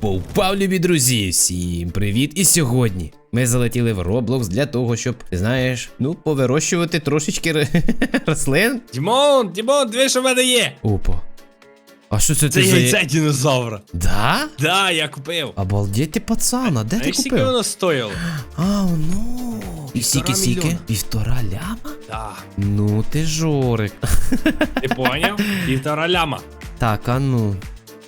Пау, пау, любі друзі! Всім привіт! І сьогодні ми залетіли в Roblox для того, щоб, знаєш, ну, повирощувати трошечки рослин. Дімон, Дімон, диви, що в мене є. Опа. А що це Це ти за... яйце динозавра. Да? Да, я купив. Обалдеть ти пацана, де ти Знаєш, скільки купив? воно стоїло? А, ну. І скільки? Півтора ляма? Да. Ну ти жорик. Ти поняв? Півтора ляма. Так, а ну.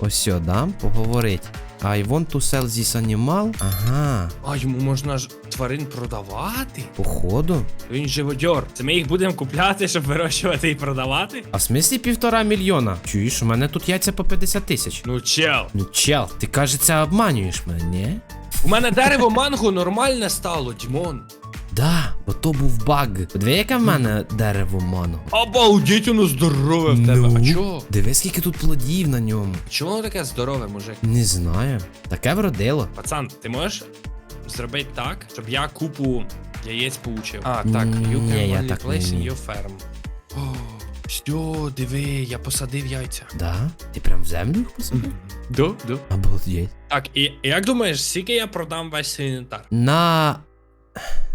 Ось дам поговорить. I want to sell this animal. Ага, А йому можна ж тварин продавати? походу. Він живодьор. Це ми їх будемо купляти, щоб вирощувати і продавати? А в смислі півтора мільйона? Чуєш, у мене тут яйця по 50 тисяч. Ну чел. Ну чел, ти кажеться, обманюєш мене, ні? У мене дерево манго нормальне стало, Дімон. Да, бо то був баг. Диви, яке в мене дерево манго. Обалдіть, воно здорове в тебе. Ну. А чого? Диви, скільки тут плодів на ньому. Чому воно таке здорове, мужик? Не знаю. Таке вродило. Пацан, ти можеш зробити так, щоб я купу яєць получив? А, так, Ні, you can я only так не place in вмію. your farm. О, все, диви, я посадив яйця. Да? Ти прям в землю їх посадив? До, до. Обалдеть. Так, і і як думаєш, скільки я продам весь свій інвентар? На.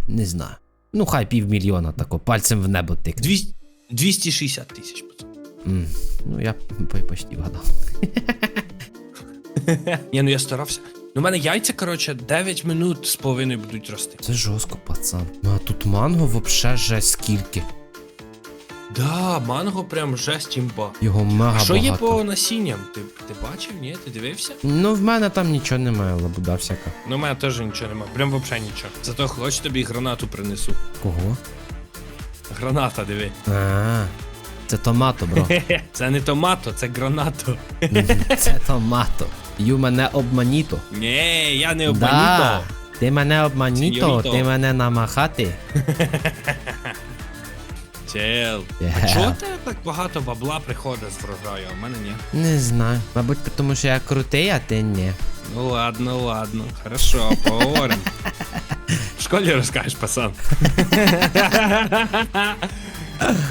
Не знаю. Ну, хай півмільйона тако, пальцем в небо тикне. 200, 260 тисяч, пацан. М, Ну, я по- почти вгадав. Ні, ну я старався. Ну, у мене яйця, коротше, 9 минут з половиною будуть рости. Це жорстко, пацан. Ну а тут манго вообще жесть скільки. Да, манго прям жесть імба. Його мега А що багато. є по насінням? Ти, ти бачив, ні? Ти дивився? Ну, в мене там нічого немає, лабуда всяка. Ну, у мене теж нічого немає. Прям взагалі нічого. Зато хоч тобі гранату принесу. Кого? Граната, диви. А, це томато, бро. Це не томато, це гранато. Це томато. Ю мене обманіто. Ні, я не Да. Ти мене обманіто, Сеньоріто. ти мене намахати. Чел. А чого тебе так багато бабла приходить з врожаю, а в мене ні? Не знаю. Мабуть, тому що я крутий, а ти ні. Ну ладно, ладно. Хорошо, поговоримо. В школі розкажеш, пацан.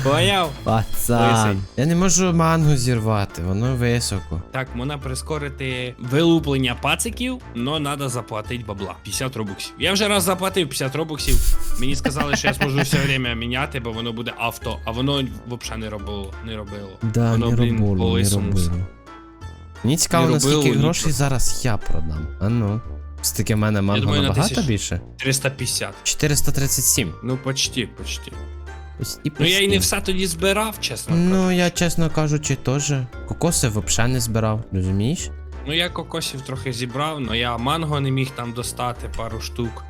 Поняв? Пацан. Лисий. Я не можу мангу зірвати, воно високо. Так, можна прискорити вилуплення пациків, но треба заплатити бабла. 50 робоксів. Я вже раз заплатив 50 робоксів. Мені сказали, що я зможу все время міняти, бо воно буде авто, а воно взагалі не робило. Не робило. Да, воно, не блін, робило, не робило. Мені цікаво, Не наскільки робило, грошей ні. зараз я продам. А ну. Стільки в мене манго думаю, на набагато тисяч. більше? 350. 437. Ну, почти, почти. Ось і Ну я і не все тоді збирав, чесно Ну, кажучи. я чесно кажучи, теж. Кокоси взагалі не збирав, розумієш? Ну я кокосів трохи зібрав, але я манго не міг там достати пару штук.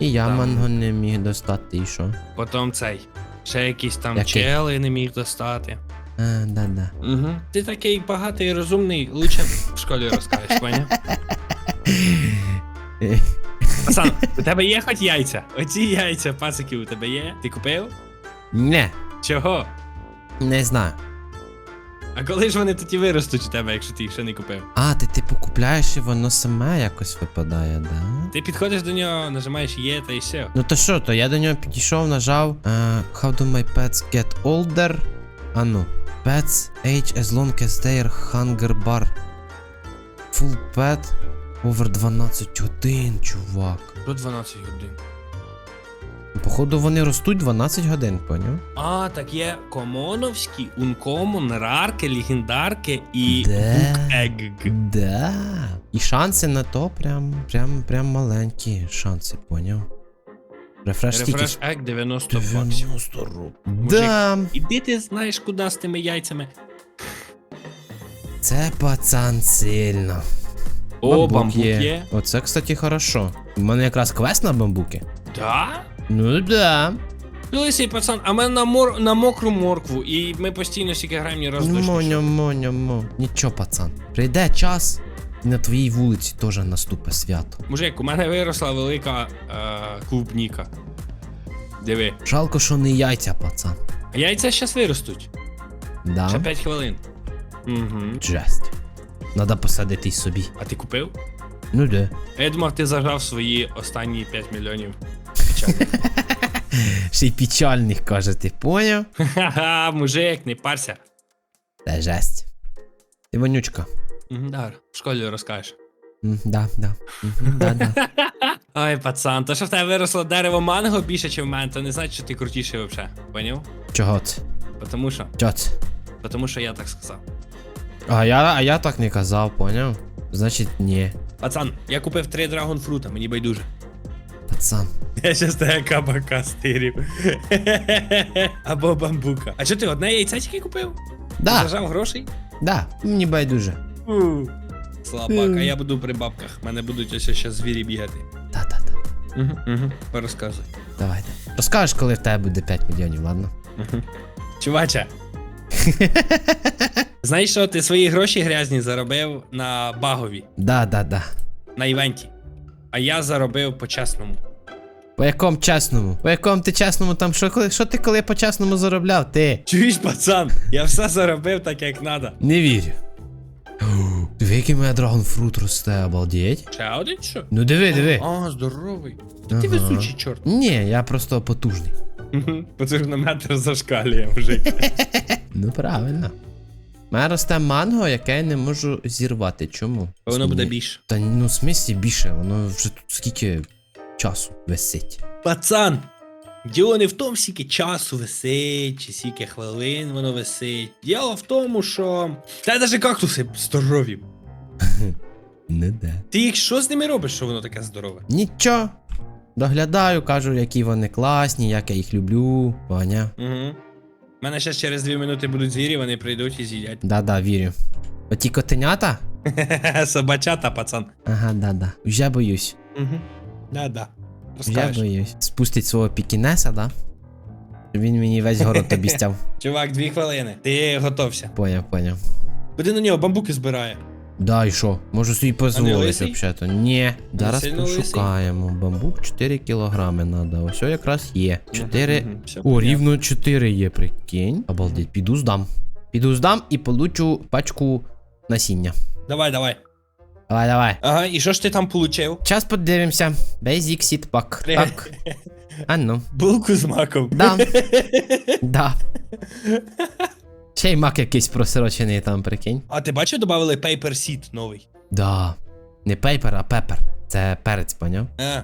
І я Там. манго не міг достати, і що? Потім цей. Ще якісь там Який? чели не міг достати. А, да-да. Угу. Ти такий багатий і розумний, лучше в школі розкажеш? Е, Пацан, у тебе є хоч яйця? Оці яйця, пацики, у тебе є? Ти купив? Не, Чого? не знаю. А коли ж вони тоді виростуть у тебе, якщо ти їх ще не купив? А, ти типу купляєш і воно саме якось випадає, да? Ти підходиш до нього, нажимаєш є та і все. Ну то що, то я до нього підійшов, нажав е, How do my pets get older? А ну. Pets age as long as their hunger bar. Full pet over 12 годин, чувак. До 12 годин. Походу вони ростуть 12 годин, поняв? А, так є комоновські, ункомон, рарки, легендарки і Де? букегг. Да. І шанси на то прям, прям, прям маленькі шанси, поняв? Рефреш тільки Рефреш ек 90 баксів. 90 рублів. Да. Іди ти знаєш, куди з тими яйцями. Це пацан сильно. О, бамбук є. Оце, кстати, хорошо. У мене якраз квест на бамбуки. Да? Ну да. Лисий пацан, а мене на, мор... на мокру моркву, і ми постійно стільки граємо ні разу дощ не Моня, йшов. моня, мо. Нічого, пацан. Прийде час, і на твоїй вулиці теж наступить свято. Мужик, у мене виросла велика е, клубніка. Диви. Жалко, що не яйця, пацан. А яйця зараз виростуть. Да? Ще 5 хвилин. Угу. Жесть. Надо посадити й собі. А ти купив? Ну да. А я думав, ти зажав свої останні 5 мільйонів. Печальних. Ще й печальних, каже, ти поняв? Ха-ха, мужик, не парся. Та жесть. Ти вонючка. Мгм, Дар, в школі розкажеш. М, Да, да. Мгм, Да, да. Ой, пацан, то що в тебе виросло дерево манго більше, ніж в мене, то не значить, що ти крутіший взагалі. Поняв? Чого це? Потому що, Чого це? потому що я так сказав. А я, а я так не казав, поняв? Значить, ні. Пацан, я купив три драгонфрута, мені байдуже. Пацан. Я щас тебе кабака стирів. Або бамбука. А що ти одне яйце тільки купив? Да, Зажав грошей? да, мені байдуже. Фу. Слабак, а я буду при бабках. В мене будуть ось ще звірі бігати. Та-та-та. Угу, угу. Порозказуй. Давайте. Розкажеш, коли в тебе буде 5 мільйонів, ладно? Чуваче. Знаєш що, ти свої гроші грязні заробив на багові, Да, да, да. на івенті. А я заробив по-чесному. По якому чесному? По якому ти чесному там що, коли, що ти коли по чесному заробляв? Ти? Чуєш, пацан? Я все заробив так, як надо. Не вірю. Диви, який мене драгонфрут росте, обалдеть. Ще один що? Ну диви, диви. А, здоровий. Та ти Ага. везучий чорт. Ні, я просто потужний. Потужно метр зашкалює мужик. Ну правильно. У мене росте манго, яке я не можу зірвати. Чому? Воно буде більше. Та ну в смислі більше, воно вже тут скільки часу висить. Пацан, діло не в тому, скільки часу висить, чи скільки хвилин воно висить. Діло в тому, що. Та навіть кактуси здорові. Не де. Ти їх що з ними робиш, що воно таке здорове? Нічого. Доглядаю, кажу, які вони класні, як я їх люблю. Ваня. Угу. У мене ще через дві минути будуть звірі, вони прийдуть і з'їдять. Да-да, вірю. Оті котенята? Собачата, пацан. Ага, да-да. Вже боюсь. Угу. Да-да. Вже Розкажеш. боюсь. Спустить свого пікінеса, да? Щоб Він мені весь город обіцяв. Чувак, дві хвилини. Ти готовся. Поняв, поняв. Куди на нього бамбуки збирає? Да, і що? Можу собі дозволити лисий? взагалі-то. Ні. Зараз сильно лисий? пошукаємо. Бамбук 4 кілограми надо. Ось якраз є. 4. Мгм, все О, понятно. рівно 4 є, прикинь. Обалдеть, піду здам. Піду здам і получу пачку насіння. Давай, давай. Давай, давай. Ага, і що ж ти там получив? Час подивимося. Basic Seed Pack. Так. А ну. Булку з маком. Да. Да. Ще й мак якийсь просрочений там, прикинь. А ти бачив, додали Paper Seed новий? Да. Не пейпер, а пепер. Це перець, поняв? А.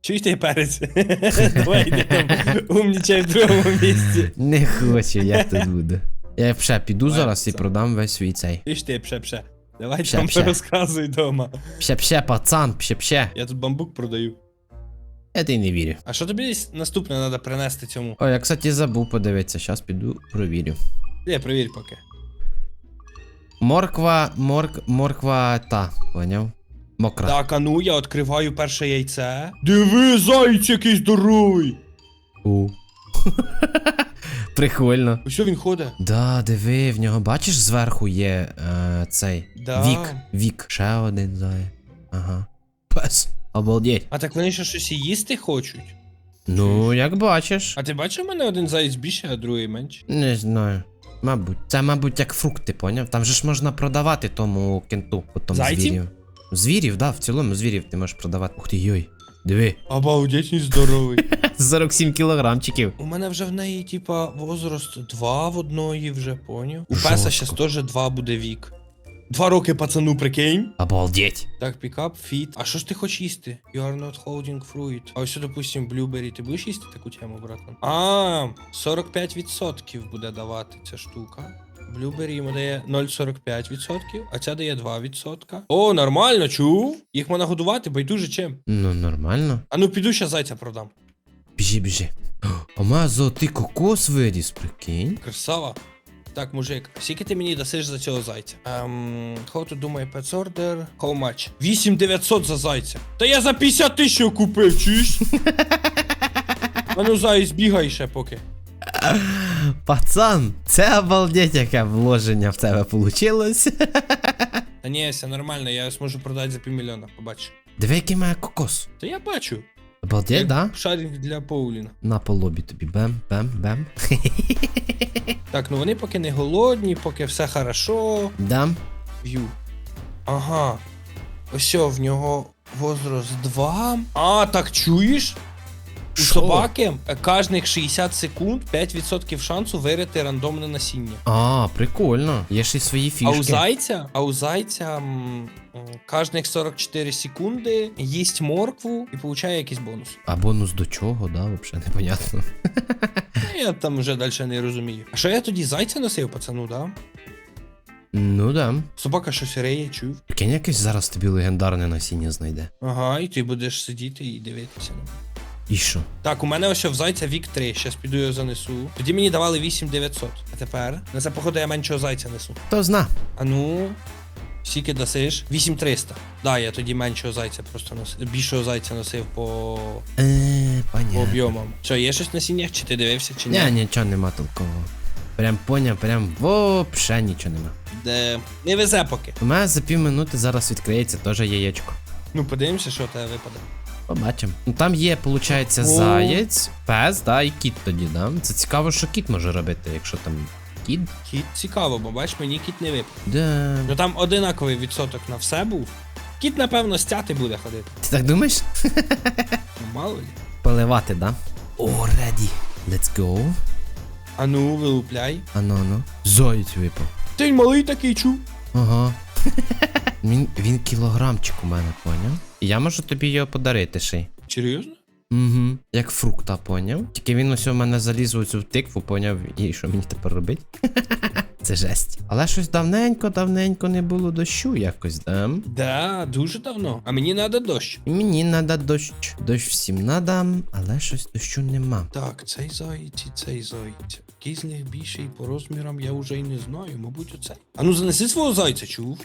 Чуєш ти перець? Давай йдемо. Умнічай в другому місці. Не хочу, я тут буду. Я ще піду зараз і продам весь свій цей. Ти ж ти, пше-пше. Давай Пше, там пше. розказуй дома. Пще-пще, пацан, пще-пще. Я тут бамбук продаю. Я ти не вірю. А що тобі наступне треба принести цьому? О, я, кстати, забув подивитися. Зараз піду провірю. Де, провір поки. Морква, морк, морква та, поняв? Мокра. Так, а ну, я відкриваю перше яйце. Диви, зайць який здоровий! У. Прикольно. Ось він ходить. Да, диви, в нього бачиш зверху є е, цей Да. вік. Вік. Ще один зай. Ага. Пес. Обалдеть. А так вони ще щось і їсти хочуть. Ну, як бачиш. А ти бачив у мене один заєць більше, а другий менше? Не знаю. Мабуть. Це, мабуть, як фрукти, поняв? Там же ж можна продавати тому кенту, потім Зайців? звірів. Звірів, да, в цілому звірів ти можеш продавати. Ух ти йой. Диви. Обалдеть, він здоровий. 47 кілограмчиків. У мене вже в неї, типа, возраст два в одної вже, поняв? У Жорстко. песа щас теж два буде вік. Два роки пацану, прикинь. Обалдеть. Так, пікап, фіт. А що ж ти хочеш їсти? You are not holding fruit. А ось, допустим, блюбері. Ти будеш їсти таку тему, братан? А, 45% буде давати ця штука. Блюбері йому дає 0,45%, а ця дає 2%. О, нормально, чув? Їх можна годувати, байдуже чим. Ну, нормально. А ну піду ще зайця продам. Біжи, біжи. О, А у золотий кокос виріс, прикинь. Красава. Так, мужик, скільки ти мені дасиш за цього зайця? Ем, how to do my pets order? How much? 8900 за зайця. Та я за 50 тисяч купив, чуєш? А ну зайць, бігай ще поки. Пацан, це обалдеть, яке вложення в тебе вийшло. Та ні, все нормально, я зможу продати за півмільйона, побач. Диви, який має кокос. Та я бачу. Обалдеть, да? Шарик для Поуліна. На по лобі тобі. Бем, бем, бем. Так, ну вони поки не голодні, поки все хорошо. Дам. В'ю. Ага. Ось в нього возраст 2. А, так чуєш? У Що? собаки кожних 60 секунд 5% шансу вирити рандомне насіння. А, прикольно. Є ще й свої А у зайця, а у зайця кожних 44 секунди їсть моркву і получає якийсь бонус. А бонус до чого, да, взагалі непонятно. Я там вже далі не розумію. А що я тоді зайця носив, пацану, да? Ну да. Собака щось реє, чув. Прикинь, якесь зараз тобі легендарне насіння знайде. Ага, і ти будеш сидіти і дивитися. І що? Так, у мене ось в зайця вік 3, щас піду його занесу. Тоді мені давали 8900. А тепер? На це, походу, я меншого зайця несу. Хто зна? А ну. Скільки дасиш? 8300. Да, я тоді меншого зайця просто носив. Більшого зайця носив по, Е, по понятно. об'ємам. Що, є щось на сіннях? Чи ти дивився, чи ні? Ні, нічого нема толкового. Прям поняв, прям вообще нічого нема. Де... Не везе поки. У мене за пів минути зараз відкриється теж яєчко. Ну, подивимося, що в тебе випаде. Побачимо. Ну там є, виходить, заєць, пес, да, і кіт тоді, да. Це цікаво, що кіт може робити, якщо там кіт. Кіт цікаво, бо бач, мені кіт не випав. Да. Ну там одинаковий відсоток на все був. Кіт, напевно, стяти буде ходити. Ти так думаєш? Ну, мало ли. Поливати, да? О, ready. Let's go. А ну, вилупляй. Ано, ну. Заєць випав. Ти малий такий чув. Ага. він, він кілограмчик у мене, поняв? Я можу тобі його подарити ще й. Серйозно? Угу. Як фрукта, поняв? Тільки він ось у мене заліз у цю тикву, поняв, і що мені тепер робити? Це жесть. Але щось давненько, давненько не було дощу якось, да? Да, дуже давно. А мені треба дощ. І мені надо дощ. Дощ всім надо, але щось дощу нема. Так, цей заєць і цей заєць. Який з них більший по розмірам, я вже й не знаю, мабуть, оцей. А ну занеси свого зайця, чув?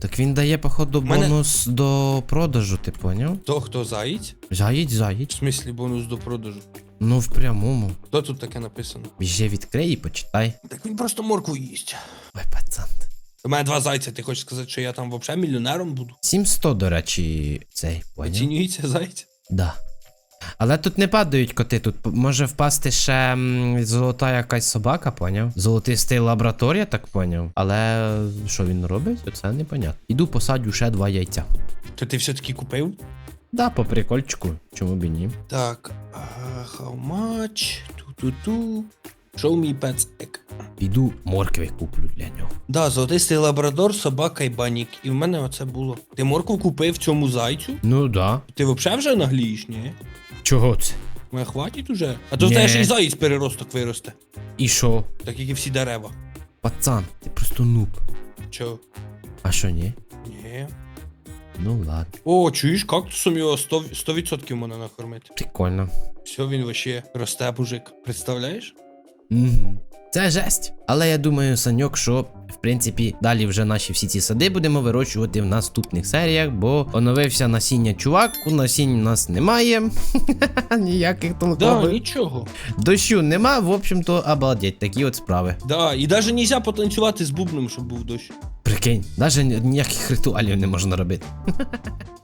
Так він дає, походу, Мене- бонус до продажу, ти поняв? То хто заїдь? Заїдь, В заїдь. смислі бонус до продажу. Ну, в прямому. Хто тут таке написано? Біжи відкрий і почитай. Так він просто моркву їсть. Ой, пацан. У мене два зайця, ти хочеш сказати, що я там взагалі мільйонером буду? 700, до речі, цей, поняв? Оцінюється зайця. Да. Але тут не падають коти, тут може впасти ще м, золота якась собака, поняв? Золотистий лабораторія, так поняв. Але що він робить, це непонятно. Іду посадю ще два яйця. То ти все-таки купив? Да, по прикольчику, чому б і ні. Так, а, how much? Ту-ту-ту. Show me pets egg. Піду моркви куплю для нього. Да, золотистий лабрадор, собака і банік. І в мене оце було. Ти моркву купив цьому зайцю? Ну да. Ти взагалі вже наглієш, ні? Чого це? Мене хватить уже. А то Ні. ще й заєць переросток виросте. І що? Так як і всі дерева. Пацан, ти просто нуб. Чо? А що ні? Ні. Ну ладно. О, чуєш, кактусом його 100%, 100% мене накормити. Прикольно. Все, він вообще росте, мужик. Представляєш? Угу. Це жесть. Але я думаю, Саньок, що в принципі далі вже наші всі ці сади будемо вирощувати в наступних серіях, бо оновився насіння чувак, у насіння у нас немає. Ніяких Да, нічого. Дощу нема, в общем-то, обалдеть, такі от справи. Да, і навіть нельзя потанцювати з бубном, щоб був дощ. Прикинь, навіть ніяких ритуалів не можна робити.